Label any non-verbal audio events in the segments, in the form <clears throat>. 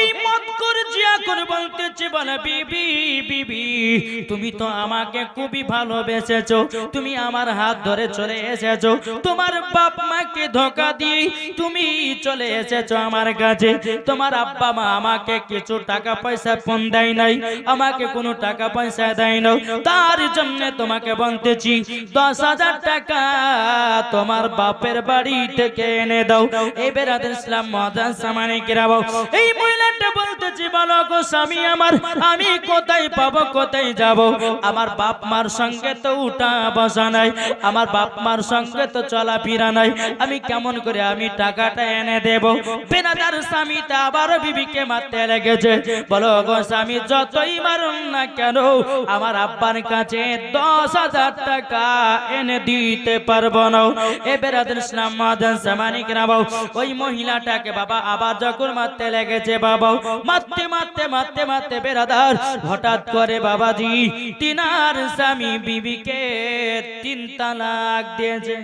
এই মত করে বলতেছে বলে বিবি বিবি, তুমি তো আমাকে খুবই ভালোবেসেছো। তুমি আমার হাত ধরে চলে এসেছ। তোমার বাপ মাকে ধোকা দিয়ে তুমি চলে এসেছ আমার কাছে। তোমার আব্বা মা আমাকে কিছু টাকা পয়সা ফোন দেয় নাই, আমাকে কোনো টাকা পয়সা দেয় না তার জন্য তোমাকে বলতেছি, দশ হাজার টাকা তোমার বাপের বাড়ি থেকে এনে দাও। এই বেরাদের ইসলাম মহাদান সামানে কিরাবো এই মহিলাটা বলতেছি, বলো গো স্বামী আমার, আমি কোথায় পাবো, কোথায় যাব? আমার বাপ মার সঙ্গে তো উঠা বসা নাই, আমার বাপ মার সঙ্গে তো চলাফেরা নাই। আমি কেমন করে আমি টাকাটা এনে দেব? বেনাদার স্বামীটা আবারও বিবিকে মারতে লেগেছে। বলো গো স্বামী, যতই মারুন না কেন, আমার আব্বার কাছে দশ হাজার টাকা এনে দিতে পারব না। এ বেরাদের ইসলাম সামানিক রাবাও। ওই মহিলাটাকে বাবা আবার যখন মারতে লেগেছে বাবা মারতে মারতে মারতে মারতে মারতে বেরাদার, হঠাৎ করে বাবাজি তিনার স্বামী বিবিকে তিন তালাক দিয়েছে।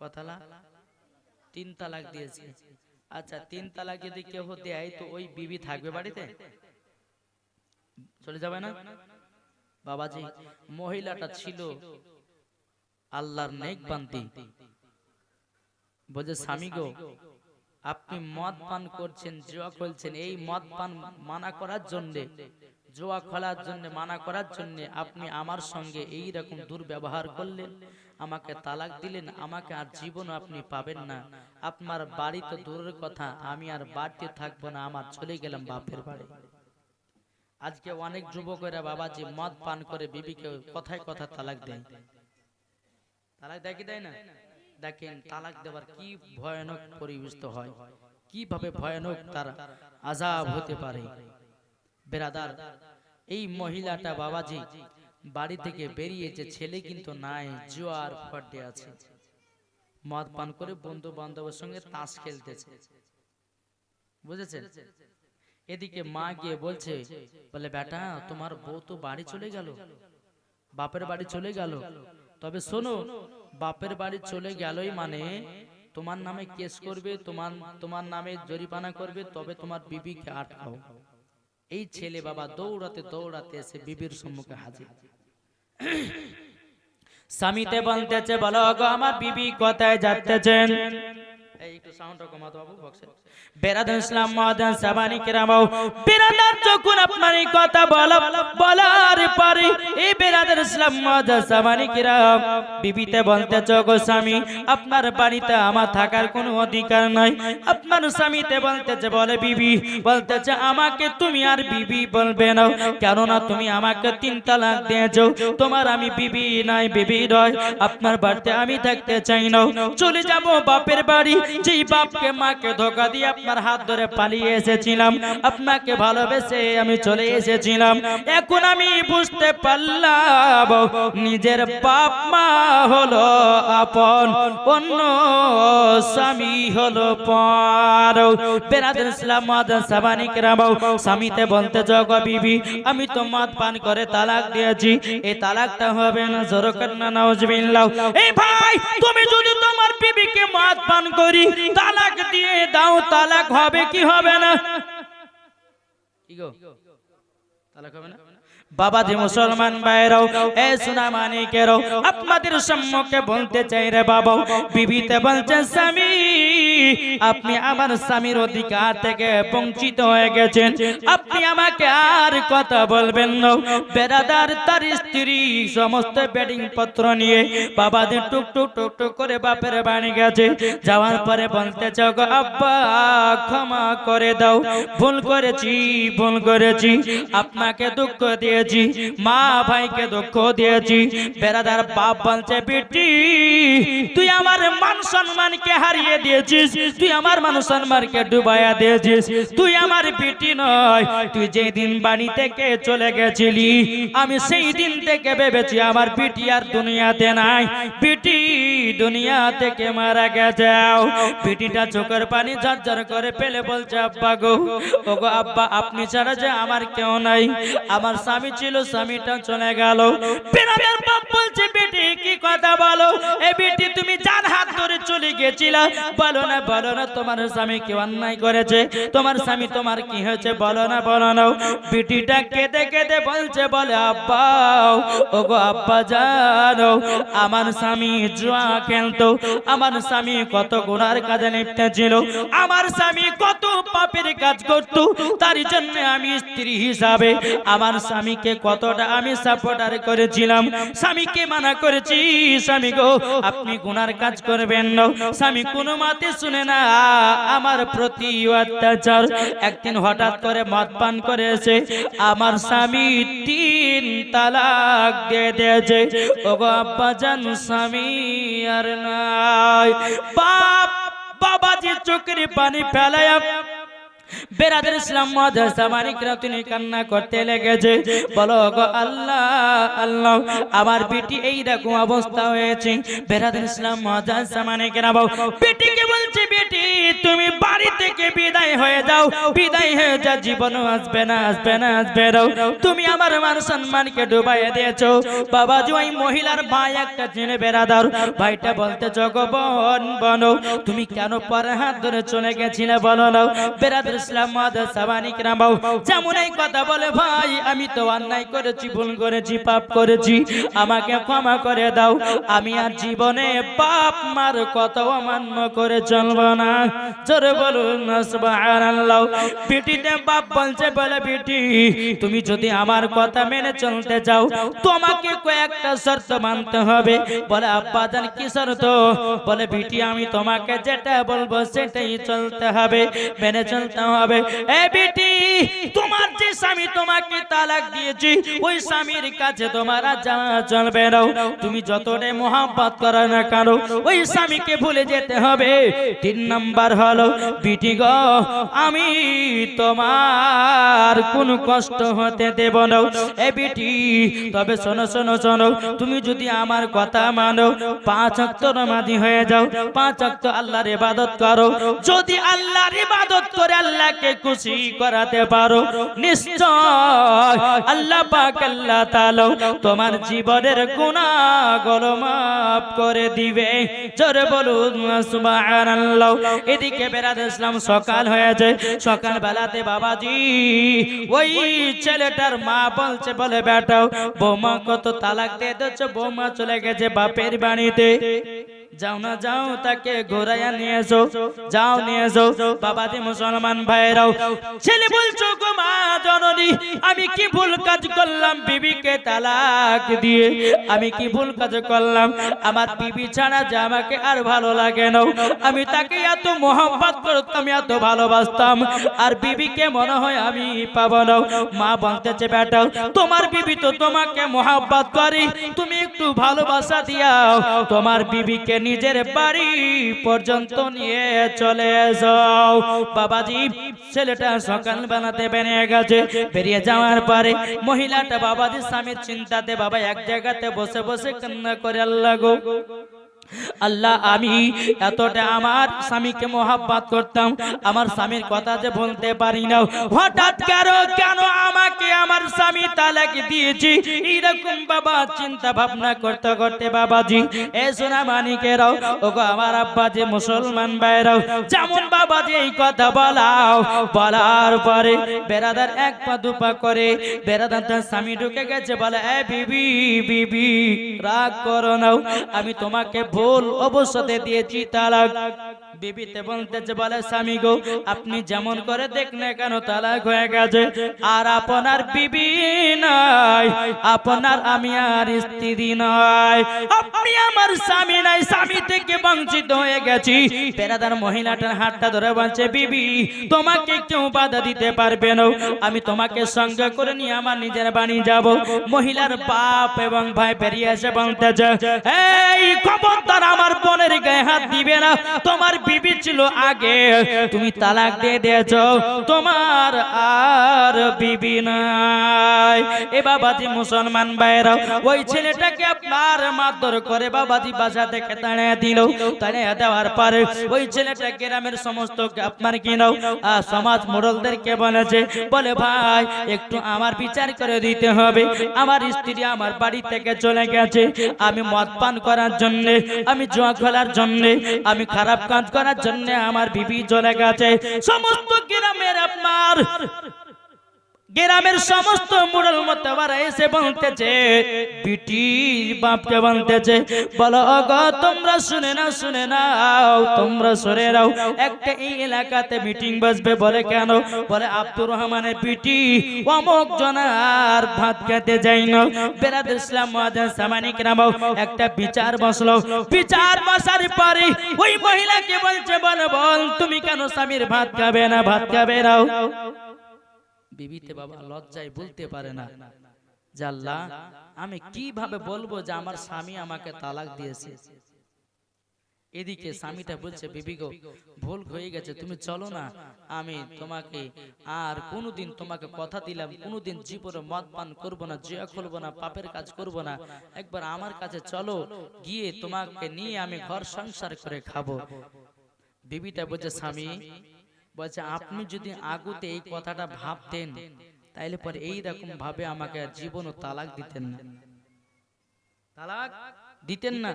কথালা তিন তালাক দিয়েছে। আচ্ছা তিন তালাক যদি কেউ দেয়, তো ওই বিবি থাকবে বাড়িতে? চলে যাবে না? বাবাজি, মহিলাটা ছিল আল্লাহর নেক বান্তি বলছে, স্বামী গো আপনি মদ পান করছেন জুয়া খেলছেন এই মদ পান মানা করার জন্য জুয়া খেলার জন্য মানা করার জন্য আপনি আমার সঙ্গে এই রকম দুর্ব্যবহার করলেন আমাকে তালাক দিলেন আমাকে আর জীবন আপনি পাবেন না। আপনার বাড়ি তো দূরের কথা আমি আর বাড়িতে থাকব না আমার চলে গেলাম বাপের বাড়ি। আজকে অনেক যুবকেরা বাবাজি মদ পান করে বিবিকে কথায় কথা তালাক দেয়। তালাক দেয় কি দেয় না? দেখেন তালাক দেওয়ার কি ভয়ানক পরিবেশ হয়? কীভাবে ভয়ানক তার আজাব হতে পারে? বেরাদার এই মহিলাটা বাবাজি বাড়ি থেকে বেরিয়েছে ছেলে কিন্তু নাই জোয়ার ফড্ডে আছে। মদ পান করে বন্ধু বান্ধবের সঙ্গে তাস খেলতেছে। বুঝেছেন? এদিকে মা গিয়ে বলছে বলে বেটা তোমার বউ তো বাড়ি চলে গেল। বাপের বাড়ি চলে গেল। তবে শোনো বাপের বাড়ি চলে গেলই মানে তোমার নামে কেস করবে তোমার তোমার নামে জরিমানা করবে তবে তোমার বিবিকে আটকাও। এই ছেলে বাবা দৌড়াতে দৌড়াতে এসে বিবির সম্মুখে হাজির। <clears throat> স্বামীতে বলতেছে বলো গো আমার বিবি কোথায় যাচ্ছেন? এই আপনার বাড়িতে আমার থাকার কোনো অধিকার নাই। আপনার স্বামীতে বলতেছে, বলে, বিবি, বলতেছে, আমাকে তুমি আর বিবি বলবে না। কেননা তুমি আমাকে তিন তালাক দিয়েছ। তোমার আমি বিবি নাই, বিবি নয় আপনার বাড়িতে আমি থাকতে চাই না। চলে যাব বাপের বাড়ি। যেই বাপকে মাকে ধোকা দিয়ে আপনার হাত ধরে পালিয়ে এসেছিলাম, আপনাকে ভালোবেসে আমি চলে এসেছিলাম। এখন আমি বুঝতে পারলাম, নিজের বাপ মা হলো আপন, অন্য স্বামী হলো পর। বেনাদের ইসলাম মাদান সাবানি কেরামাও স্বামীতে বলতে জগ বিবি, আমি তো মদ পান করে তালাক দিয়েছি এই তালাকটা হবে না, জোরকার না, নাউজবিল্লাহ। এই ভাই, তুমি যদি তোমার বিবিকে মদ পান করি তালাক দিয়ে দাও তালাক হবে কি হবে না? তালাক হবে না? বাবা যে মুসলমান ভাইরাও এ সোনা মানিকেরও আপনাদের সম্মুখে বলতে চাই রে বাবা বিবিতে বলছেন স্বামী আপনি আমার স্বামীর অধিকার থেকে বঞ্চিত হয়ে গেছেন। আপনি আমাকে আর কথা বলবেন না। বেড়াদার তার স্ত্রী সমস্ত বেডিং পত্র নিয়ে বাবাদের টুক টুক টুক টুক করে বাপের বাড়ি গেছে। যাওয়ার পরে বলতে চাও গো, আব্বা ক্ষমা করে দাও। ভুল করেছি ভুল করেছি। আপনাকে দুঃখ দিয়েছি, মা ভাইকে দুঃখ দিয়েছি বেড়াদার বাপ বলছে, বেটি, তুই আমার মান সম্মানকে হারিয়ে দিয়েছিস, তুই আমার মান সম্মানকে ডুবাইয়া দিয়েছিস, তুই আমার বেটি নয়, তুই যেদিন বাড়ি থেকে চলে গেছিলি, আমি সেই দিন থেকে ভেবেছি আমার বেটি আর দুনিয়াতে নাই, বেটি দুনিয়া থেকে মারা গেছে বেটিটা চোখের পানি ঝরঝর করে পেলে বলছে, আব্বা গো, ওগো আব্বা, আপনি ছাড়া যে আমার কেউ নাই, আমার স্বামী স্বামী ছিল, স্বামীটা চলে গেল। বাপ বলছে, বেটি, কি কথা বলো? এ বেটি, তুমি হাত ধরে চলে গেছিলা। বলো না বলো না, তোমার স্বামী কি অন্যায় করেছে। তোমার স্বামী তোমার কি হয়েছে? বলো না বলো না। বেটিটা কেঁদে কেঁদে বলছে, বলে ও গো আব্বা, জানো, আমার স্বামী জুয়া খেলতো। আমার স্বামী কত গুনার কাজে লিপ্ত ছিল। আমার স্বামী কত পাপের কাজ করত। তার জন্য আমি স্ত্রী হিসাবে আমার স্বামীকে কতটা আমি সাপোর্টার করেছিলাম? স্বামীকে মানা করেছি, স্বামী গো, আপনি গুনার কাজ করবেন না। স্বামী কোনো মাতে শুনে না, আমার প্রতি অত্যাচার। একদিন হঠাৎ করে মদ পান করে এসে আমার স্বামী তিন তালাক দিয়ে দিয়েছে। ওগো আব্বা জান স্বামী আর নাই। বাপ, বাবাজি চোখের পানি ফেলায় বেরাদের ইসলাম মানিকরা তিনি কান্না করতে লেগেছে। বলো গো আল্লাহ আল্লাহ, আমার বেটি এই রকম অবস্থা হয়েছে। বেরাদের ইসলাম মানিকরা বাবু বেটিকে বলছে বেটি, তুমি বাড়ি থেকে বিদায় হয়ে যাও। বিদায় হয়ে যা, জীবনও আসবে না আসবে না আসবে না। তুমি আমার মান সম্মানকে ডুবাইয়ে দিয়েছ। বাবা ওই মহিলার ভাই একটা জেনে বেরাদার। ভাইটা বলতে জগবন বনো তুমি কেন পরে হাত ধরে চলে গেছিলে? বলো না। বেরাদের যেমন এই কথা বলে, ভাই, আমি তো অন্যায় করেছি, ভুল করেছি, পাপ করেছি। আমাকে ক্ষমা করে দাও। আমি আর জীবনে পাপ মার কত অমান্য করে চলবো না। জোরে বলুন, সুবহানাল্লাহ। বাপ বলছে, বলে তুমি যদি আমার কথা মেনে চলতে যাও, তোমাকে কয়েকটা শর্ত মানতে হবে। বলে, আব্বা জান কি শর্ত? বলে, বেটি, আমি তোমাকে যেটা বলব, সেটাই চলতে হবে। মেনে চলতে হবে। এ বেটি, তোমার যে স্বামী, তোমাকে তালাক দিয়েছি, ওই স্বামীর কাছে তোমার যাওয়া চলবে না। তুমি যতটাই মোহাম্মত করো না কেন, ওই স্বামীকে ভুলে যেতে হবে। তিন নাম্বার হলো, বিটি গো, আমি তোমার কোন কষ্ট হতে দেব না। এ বিটি, তবে শোনো শোনো শোনো, তুমি যদি আমার কথা মানো, পাঁচ অক্ত নামাজি হয়ে যাও, পাঁচ অক্ত আল্লাহর ইবাদত করো। যদি আল্লাহর ইবাদত করে আল্লাহকে খুশি করাতে পারো। নিশ্চয় আল্লাহ পাক আল্লাহ তাআলা তোমার জীবনের গুনাহগুলো মাফ করে দিবে। জোরে বলুন, সুবহানাল্লাহ। এদিকে বেরাদ ইসলাম সকাল হয়ে যায় সকাল বেলাতে বাবাজি, ওই ছেলেটার মা বলছে, বলে বেটাও বৌমা কত তালাক দিয়ে দিচ্ছ বৌমা চলে গেছে বাপের বাড়িতে। যাও না যাও তাকে ঘোরাইয়া নিয়ে এসো। যাও নিয়ে এসো বাবাজি মুসলমান ভাইরাও। ছেলে বলছো গো মা জননী আমি কি ভুল কাজ করলাম? বিবিকে তালাক দিয়ে আমি কি ভুল কাজ করলাম? আমার বিবি ছাড়া যে আমাকে আর ভালো লাগে না। আমি তাকে এত মোহাম্মত করতাম এত ভালোবাসতাম। আর বিবিকে মনে হয় আমি পাবো না। মা বলতেছে বেটাও তোমার বিবি তো তোমাকে মোহাম্মত করে। তুমি একটু ভালোবাসা দিয়াও। তোমার বিবিকে নিজের বাড়ি পর্যন্ত নিয়ে চলে যাও। বাবাজি, ছেলেটা সকাল বানাতে বেরিয়ে গেছে। বেরিয়ে যাওয়ার পরে মহিলাটা বাবাজি স্বামীর চিন্তাতে বাবা এক জায়গাতে বসে বসে কান্না করে, আল্লাহ গো। আল্লাহ আমি এতটা আমার স্বামীকে মোহাব্বত করতাম। আমার স্বামীর কথা যে বলতে পারি না। হঠাৎ কেন কেন আমাকে আমার স্বামী তালাক দিয়েছি? এরকম বাবা চিন্তা ভাবনা করতে করতে বাবাজি এ সোনা মানিকেরাও ওগো আমার আব্বা যে মুসলমান ভাইরাও যেমন বাবাজি এই কথা বলাও বলার পরে বেরাদার এক পা দুপা করে বেরাদার তার স্বামী ঢুকে গেছে বলে এ বিবি বিবি রাগ করো নাও আমি তোমাকে ভুল অবস্থাতে দিয়েছি তালাক। বিবিতে বলতেছে বলে স্বামী গো, আপনি যেমন করে দেখ কেন তালাক হয়ে গেছে। আর আপনার বিবি নাই, আপনার আমি আর স্ত্রী নয় আপনি আমার স্বামী নাই, স্বামী থেকে বঞ্চিত হয়ে গেছি। পেরাদার মহিলাটার হাতটা ধরে বলছে, বিবি, তোমাকে কেউ বাধা দিতে পারবে না। আমি তোমাকে সঙ্গে করে নিয়ে আমার নিজের বাড়ি যাব। মহিলার বাপ এবং ভাই বেরিয়ে এসে বলতেছে, এই খবরদার আমার বোনের গায়ে হাত দিবে না। তোমার বিবি ছিল আগে। তুমি তালাক দিয়ে দিয়েছ তোমার আর বিবি নাই। এ বাবাজি মুসলমান ভাইরা ওই ছেলেটাকে আপনার মারধর করে বাবাজি বাসা থেকে তাড়িয়ে দিল। তাড়িয়ে দেওয়ার পরে ওই ছেলেটা গ্রামের সমস্ত আপনার কি নাও? আহ, সমাজ মোড়লদেরকে বলেছে বলে ভাই একটু আমার বিচার করে দিতে হবে। আমার স্ত্রী আমার বাড়ি থেকে চলে গেছে। আমি মদ পান করার জন্য আমি জুয়া খেলার জন্যে আমি খারাপ কাজ করার জন্য আমার বিবি চলে গেছে। সমস্ত গ্রামের আপনার গ্রামের সমস্ত মুরল মতবারা এসে বলতেছে বিটির বাপকে বলতেছে, বলো গো তোমরা শুনে না শুনে নাও, তোমরা সরে নাও। একটা এই এলাকাতে মিটিং বসবে বলে কেন? বলে, আব্দুর রহমানের বিটি অমুক জনার ভাত খেতে যাই না বেরাদ ইসলাম মহাজান সামানিক নামাও একটা বিচার বসল। বিচার বসার পরে ওই মহিলাকে বলছে, বলে, বল, তুমি কেন স্বামীর ভাত খাবে না? ভাত খাবে নাও বিবিতে বাবা লজ্জায় বলতে পারে না। জাল্লা আমি কীভাবে বলব যে আমার স্বামী আমাকে তালাক দিয়েছে? এদিকে স্বামীটা বলছে বিবি গো ভুল হয়ে গেছে তুমি চলো না। আমি তোমাকে আর কোনোদিন তোমাকে কথা দিলাম কোনোদিন জীবনে মদ পান করব না জয়া খুলবো না পাপের কাজ করব না। একবার আমার কাছে চলো গিয়ে তোমাকে নিয়ে আমি ঘর সংসার করে খাব। বিবিটা বলছে স্বামী বলছে আপনি যদি আগুতে এই কথাটা ভাবতেন তাইলে পরে এই রকম ভাবে আমাকে জীবন ও তালাক দিতেন না। তালাক দিতেন না।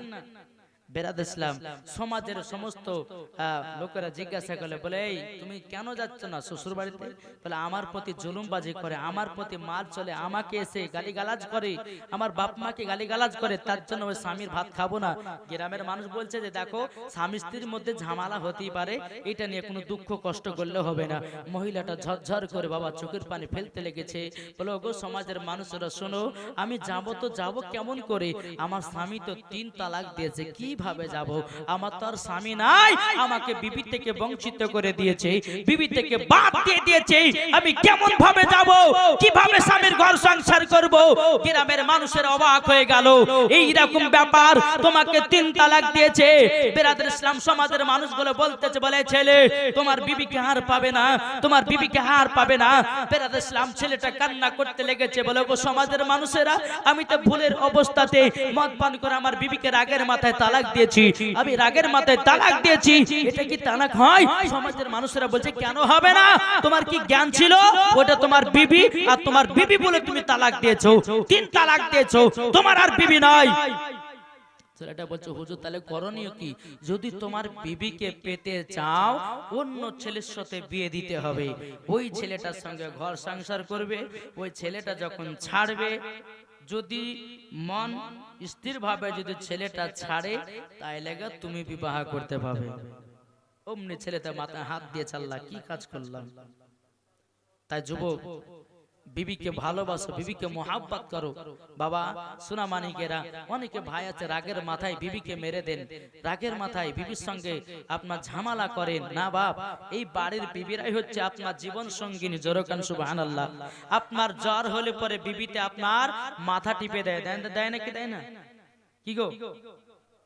বেরাদ ইসলাম সমাজের সমস্ত লোকেরা জিজ্ঞাসা করলে বলে এই তুমি কেন যাচ্ছ না শ্বশুর বাড়িতে বলে আমার প্রতি জুলুমবাজি করে আমার প্রতি মাল চলে আমাকে এসে গালিগালাজ করে আমার বাপ মাকে গালিগালাজ করে তার জন্য ওই স্বামীর ভাত খাব না। গ্রামের মানুষ বলছে যে দেখো স্বামী স্ত্রীর মধ্যে ঝামেলা হতেই পারে এটা নিয়ে কোনো দুঃখ কষ্ট করলে হবে না। মহিলাটা ঝরঝর করে বাবা চোখের পানি ফেলতে লেগেছে। বলে ওগো সমাজের মানুষরা শোনো আমি যাব তো যাব কেমন করে আমার স্বামী তো তিন তালাক দিয়েছে কীভাবে যাব? আমার তো আর স্বামী নাই। আমাকে বিবি থেকে বঞ্চিত করে দিয়েছে। বিবি থেকে বাদ দিয়ে দিয়েছে। আমি কেমন ভাবে যাব? কীভাবে স্বামীর ঘর সংসার করব? গ্রামের মানুষের অবাক হয়ে গেল। এই রকম ব্যাপার তোমাকে তিন তালাক দিয়েছে। বেরাদের ইসলাম সমাজের মানুষগুলো বলতেছে বলে ছেলে তোমার বিবিকে হার পাবে না। তোমার বিবিকে হার পাবে না। বেরাদের ইসলাম ছেলেটা কান্না করতে লেগেছে বলে গো সমাজের মানুষেরা আমি তো ভুলের অবস্থাতে মদ পান করে আমার বিবিকে রাগের মাথায় তালাক দিয়েছি, আমি রাগের মাথায় তালাক দিয়েছি। এটা কি তালাক হয়? সমাজের মানুষেরা বলছে, কেন হবে না? তোমার কি জ্ঞান ছিল? ওটা তোমার বিবি, আর তোমার বিবি বলে তুমি তালাক দিয়েছ। তিন তালাক দিয়েছ। তোমার আর বিবি নাই। ছেলেটা বলছে, হুজুর, তাহলে করণীয় কি? যদি তোমার বিবিকে পেতে চাও, অন্য ছেলের সাথে বিয়ে দিতে হবে। ওই ছেলেটার সঙ্গে ঘর সংসার করবে, ওই ছেলেটা যখন ছাড়বে যদি মন স্থির ভাবে যদি ছেলেটা ছাড়ে তাই গা তুমি বিবাহ করতে পারবে অমনি ছেলেটা মাথায় হাত দিয়ে চাল্লা, কি কাজ করলাম? তাই যুবক বিবিকে ভালোবাসো বিবিকে মোহাব্বত করো বাবা সোনা মানিকেরা অনেকে ভাই আছে রাগের মাথায় বিবিকে মেরে দেন রাগের মাথায় বিবির সঙ্গে আপনার ঝামেলা করেন না বাপ এই বাড়ির বিবিরাই হচ্ছে আপনার জীবন সঙ্গিনী জোরকান সুবাহান আল্লাহ আপনার জ্বর হলে পরে বিবিতে আপনার মাথা টিপে দেয় দেয় না- দেয় নাকি দেয় না কি গো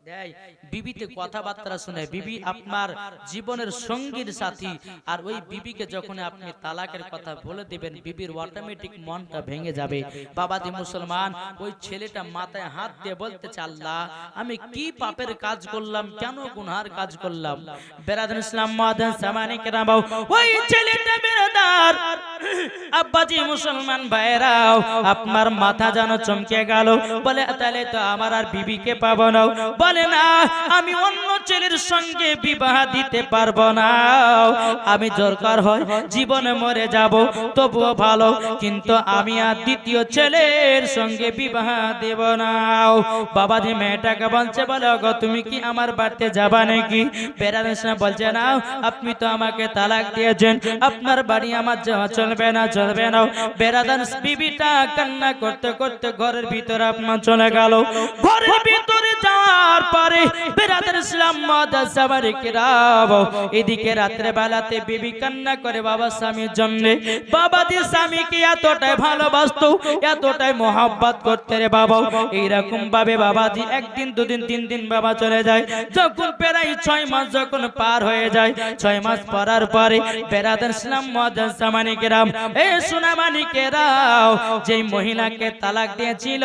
দেয়। বিবিতে কথাবার্তা শুনে বিবি আপনার জীবনের সঙ্গীর সাথী। আর ওই বিবিকে যখন আপনি তালাকের কথা বলে দিবেন বিবির অটোমেটিক মনটা ভেঙে যাবে। বাবাজি মুসলমান ওই ছেলেটা মাথায় হাত দিয়ে বলতেছে আল্লাহ আমি কি পাপের কাজ করলাম কেন গুনহার কাজ করলাম? বেরাদুল ইসলাম মাদান সামানি কেরামাও ওই ছেলেটা বেরাদার। আব্বাজি মুসলমান ভাইরাও আপনার মাথা যেন চমকে গেল। বলে তাহলে তো আমার আর বিবিকে পাবো না বলে না, আমি অন্য ছেলের সঙ্গে বিবাহ দিতে পারব না। আমি দরকার হয় জীবনে মরে যাব, তবুও ভালো, কিন্তু আমি আর দ্বিতীয় ছেলের সঙ্গে বিবাহ দেব না। বাবাজি মেয়েটাকে বলছে, বলে গো তুমি কি আমার বাড়িতে যাবা নাকি? বেড়ানোর সময় বলছে, না, আপনি তো আমাকে তালাক দিয়েছেন। আপনার বাড়ি আমার যাওয়া চলবে না চলবে না। বেরাদান বিবিটা কান্না করতে করতে ঘরের ভিতরে আপনার চলে গেল। ঘরের ভিতরে যাওয়ার পরে। বেরাদার ইসলাম মাদাসাবারে কিরাব। এদিকে রাত্রে বেলাতে বিবি কান্না করে বাবা স্বামীর জন্য, বাবা দি স্বামীকে এতটাই ভালোবাসতো? এতটাই মোহাব্বত করতে রে বাবা? এইরকম ভাবে বাবাজি একদিন, দুদিন, তিন দিন বাবা চলে যায়। যখন প্রায় ছয় মাস যখন পার হয়ে যায়, ছয় মাস পরার পরে বেরাদার ইসলাম মাদাসামানি কিরাম এ সোনামানি কেরাও যেই মহিলাকে তালাক দিয়েছিল,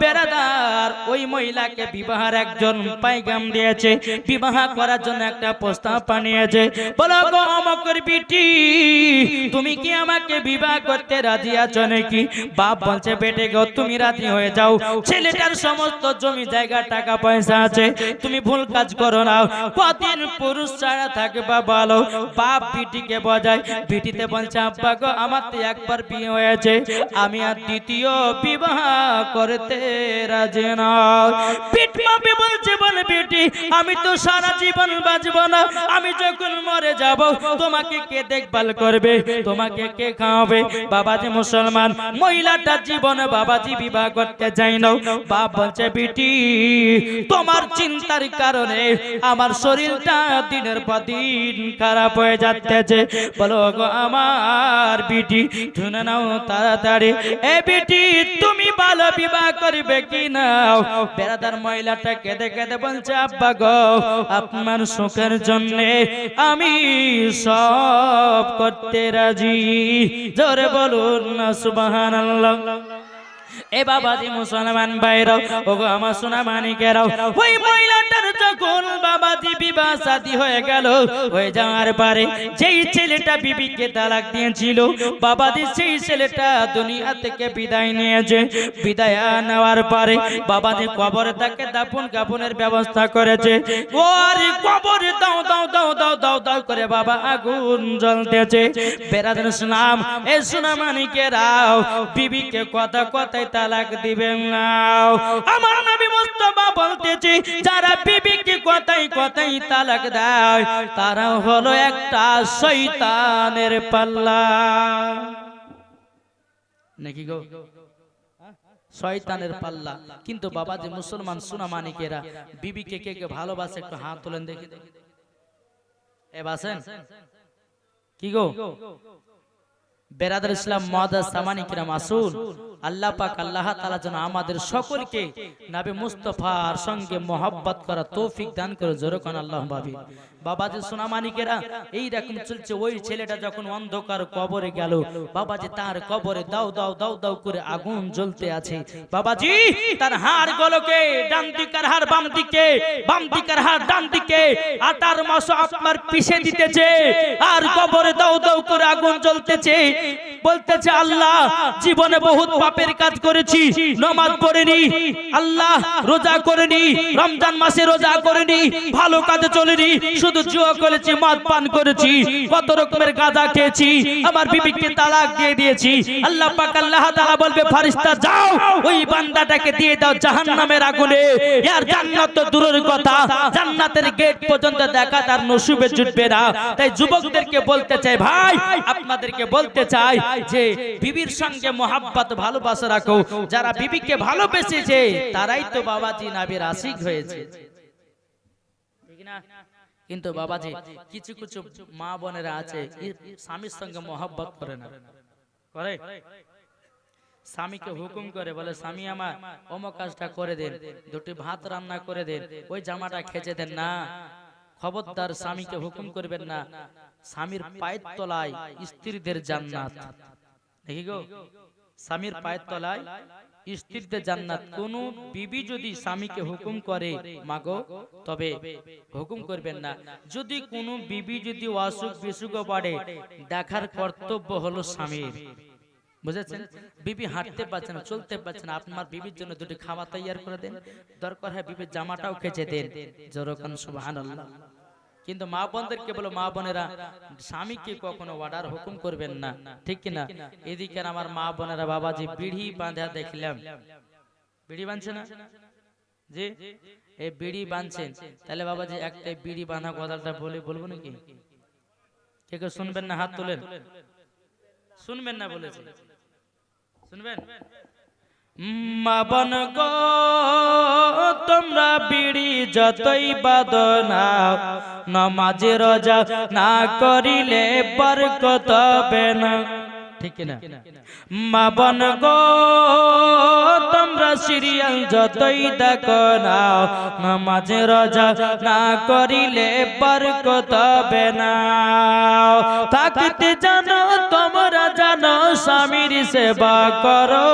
বেরাদার ওই মহিলাকে বিবাহের একজন পাইগাম দিয়েছে, বিবাহ করার জন্য একটা প্রস্তাব পানিয়েছে বলো গো অমকর বিটি, তুমি কি আমাকে বিবাহ করতে রাজি আছো নাকি? বাপ বলছে, বেটে গো, তুমি রাজি হয়ে যাও। ছেলেটার সমস্ত জমি, জায়গা, টাকা, পয়সা আছে। তুমি ভুল কাজ করো না। কদিন পুরুষ ছাড়া থাকবা বলো। বাপ বিটিকে বজায় বিটিতে বলছে, আব্বা গো, আমার তো একবার বিয়ে হয়েছে। আমি আর দ্বিতীয় বিবাহ করতে রাজি না। পিট বলছে বলে বেটি আমি তো সারা জীবন বাঁচব না। আমি যখন মরে যাব, তোমাকে কে দেখভাল করবে? তোমাকে কে খাওয়াবে? বাবাজি মুসলমান, মহিলাটা জীবনে বাবাজি বিবাহ করতে যাই না। বাপ বলছে বেটি তোমার চিন্তার কারণে আমার শরীরটা দিনের পর দিন খারাপ হয়ে যাচ্ছে। বলো গো আমার বিটি শুনে নাও তাড়াতাড়ি। এ বিটি তুমি ভালো বিবাহ করবে কি নাও বেড়াদার মহিলাটা কেঁদে কেঁদে বলছে, আব্বা গো, আপনার সুখের জন্য আমি সব করতে রাজি। জোরে বলুন না, সুবহানাল্লাহ। এ বাবাজি মুসলমান ভাইরাও ওগো আমার সোনা মানিকেরাও ওই মহিলাটার যখন বাবাজি বিবাহ শাদী হয়ে গেল হয়ে যাওয়ার পরে যেই ছেলেটা বিবিকে তালাক দিয়েছিল বাবাজি সেই ছেলেটা দুনিয়া থেকে বিদায় নিয়েছে। বিদায় নেওয়ার পরে বাবাজি কবরে তাকে দাপন কাপনের ব্যবস্থা করেছে। ওর কবরে দাও দাও দাও দাও দাও দাও করে বাবা আগুন জ্বলতেছে। বেরাদের সুনাম এ সোনা মানিকেরাও বিবিকে কথা কথায় তালাক দিবেন না। আমার নবী মুস্তাফা বলতেছি, যারা বিবিকে কথাই কথাই তালাক দেয় তারা হলো একটা শয়তানের পাল্লা। নাকি গো? শয়তানের পাল্লা। কিন্তু বাবা যে মুসলমান সুনা মানিকেরা বিবিকে কে কে ভালোবাসে একটু হাত তোলেন দেখি। এ বাসেন? কি গো? বেরাদার ইসলাম মহাদাস সামানি কিরাম আসুন আল্লাহ পাক আল্লাহ তাআলা যেন আমাদের সকলকে নবী মুস্তাফার সঙ্গে মোহাব্বত করা তৌফিক দান করে জোরে কোন আল্লাহ ভাবি বাবাজি সোনামানিকেরা এই রকম চলছে ওই ছেলেটা যখন অন্ধকার কবরে গেল, বাবাজি তার কবরে দাও দাও দাও দাও করে আগুন জ্বলতে আছে। বাবাজি, তার হাড় গলকে, ডান দিকের হাড় বাম দিকে, বাম দিকের হাড় ডান দিকে, আটার মাস আপনার পিষে দিতেছে, আর কবরে দাও দাও করে আগুন জ্বলতেছে। বলতেছে, আল্লাহ, জীবনে বহুত পাপের কাজ করেছি, নমাজ পড়েনি, আল্লাহ রোজা করেনি, রমজান মাসে রোজা করেনি, ভালো কাজে চলেনি, শুধু জুয়া করেছি, মদ পান করেছি, কত রকমের খেয়েছি, আমার তালাক দিয়ে দিয়েছি, আল্লাহ পাক আল্লাহ তাআলা বলবে ফারিস্তা যাও, ওই বান্দাটাকে দিয়ে দাও জাহান্নামের আগুনে জান্নাত তো দূরের কথা, জান্নাতের গেট পর্যন্ত দেখা তার নসিবে জুটবে না। তাই যুবকদেরকে বলতে চাই, ভাই, আপনাদেরকে বলতে চাই যে বিবির সঙ্গে মোহাব্বত, ভালোবাসা রাখো। যারা বিবিকে ভালোবেসেছে, তারাই তো বাবাজি নাবির আশিক হয়েছে। ঠিক না? কিন্তু বাবাজি, কিছু কিছু মা বোনেরা আছে স্বামীর সঙ্গে মোহাব্বত করে না। করে? স্বামীকে হুকুম করে, বলে, স্বামী আমার, অমুক কাজটা করে দেন, দুটি ভাত রান্না করে দেন, ওই জামাটা খেচে দেন। না খবরদার স্বামীকে হুকুম করবেন না। স্বামীর পায়ের তলায় স্ত্রীদের জান্নাত। দেখি গো, স্বামীর পায়ের তলায় স্ত্রীদের জান্নাত। কোন বিবি যদি স্বামীকে হুকুম করে, মাগো, তবে হুকুম করবেন না। যদি কোনো বিবি যদি অসুখ বিসুখ পড়ে দেখার কর্তব্য হলো স্বামীর। বুঝেছেন? বিবি হাঁটতে পারছে না, চলতে পারছে না। আপনার বিবির জন্য দুটি খাওয়া তৈয়ার করে দেন। দরকার হয় বিবির জামাটাও খেচে দেন। জোরকান সুবহানাল্লাহ। কিন্তু মা বোনদেরকে বলো, মা বোনেরা, স্বামীকে কখনো অর্ডার হুকুম করবেন না। ঠিক কিনা? এদিকে আমার মা বোনেরা, বাবাজি, বিড়ি বাঁধা দেখলাম। বিড়ি বাঁধছে না? জি? এই বিড়ি বাঁধছেন তাহলে বাবাজি একটা বিড়ি বাঁধা কথাটা বলে বলব নাকি? কে শুনবেন না? হাত তোলেন। শুনবেন না বলেছে। শুনবেন? মাবন গো তোমরা বিড়ি যতই বাদনা নমাজে রোজা না করিলে বরকত হবে না। ঠিক না মা বন গো, তোমরা সিরিয়াল যতই দেখো না, নামাজে রোজা না করিলে বরকত হবে না। থাকতে জানো, তোমরা জানো, স্বামীর সেবা করো।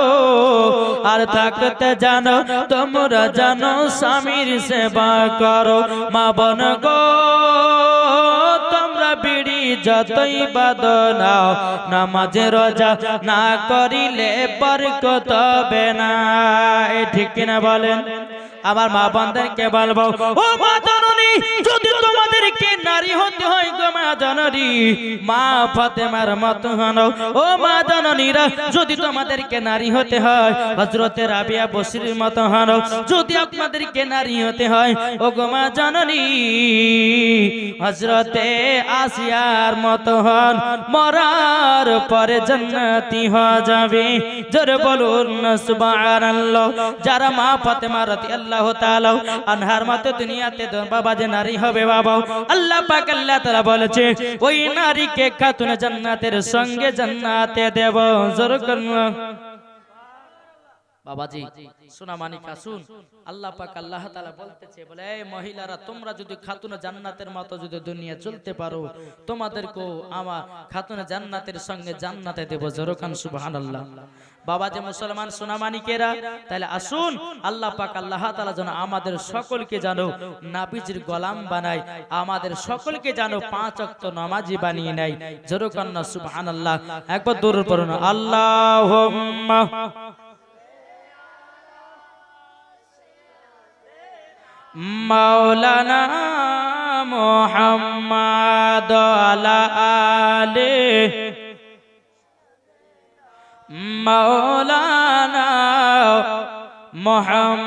আর থাকতে জানো, তোমরা জানো, স্বামীর সেবা করো। মা গো যতই বাদনাও নামাজে রোজা না করিলে বরকত হবে না। এ ঠিক কিনা বলেন? আমার মা বান্দারকে বলব, ও মা জননী যদি তোমাদেরকে নারী হতে হয় গো মা জননী। মা ফাতেমার মত হন। ও মা জননীরা, যদি তোমাদেরকে নারী হতে হয়, হযরতে রাবিয়া বসির মত হনো। যদি আপনাদেরকে নারী হতে হয় ও গো মা জননী, হযরতে আসিয়ার মত হন। মরার পরে জান্নাতি হয়ে যাবে। জোরে বলুন, সুবহানাল্লাহ। যারা মা ফাতেমা রাদিয়াল্লাহু তাআলা আনহার মতে দুনিয়াতে বাবা যে নারী হবে বাবা আল্লাহ পাক আল্লাহ তাআলা বলেছে ওই নারীকে খাতুন জান্নাতের সঙ্গে জান্নাতে দেব। জোর করুন। বাবাজি সোনা মানিকা শুন আল্লাহ পাক আল্লাহ তাআলা বলতেছে বলে এই মহিলারা তোমরা যদি খাতুনে জান্নাতের মতো যদি দুনিয়া চলতে পারো তোমাদেরকেও আমার খাতুনে জান্নাতের সঙ্গে জান্নাতে দেব জরকান সুবহানাল্লাহ। বাবা যে মুসলমান সোনা মানিকেরা তাহলে আসুন আল্লাহ পাক আল্লাহ তাআলা যেন আমাদের সকলকে জানো নাবিজির গোলাম বানায় আমাদের সকলকে জানো পাঁচ ওয়াক্ত নামাজি বানিয়ে নেয় জরকান সুবহানাল্লাহ। একবার দূর পড়ুন আল্লাহুম্মা। মাওলানা মোহাম্মদ আলা মৌলানা মোহাম্মদ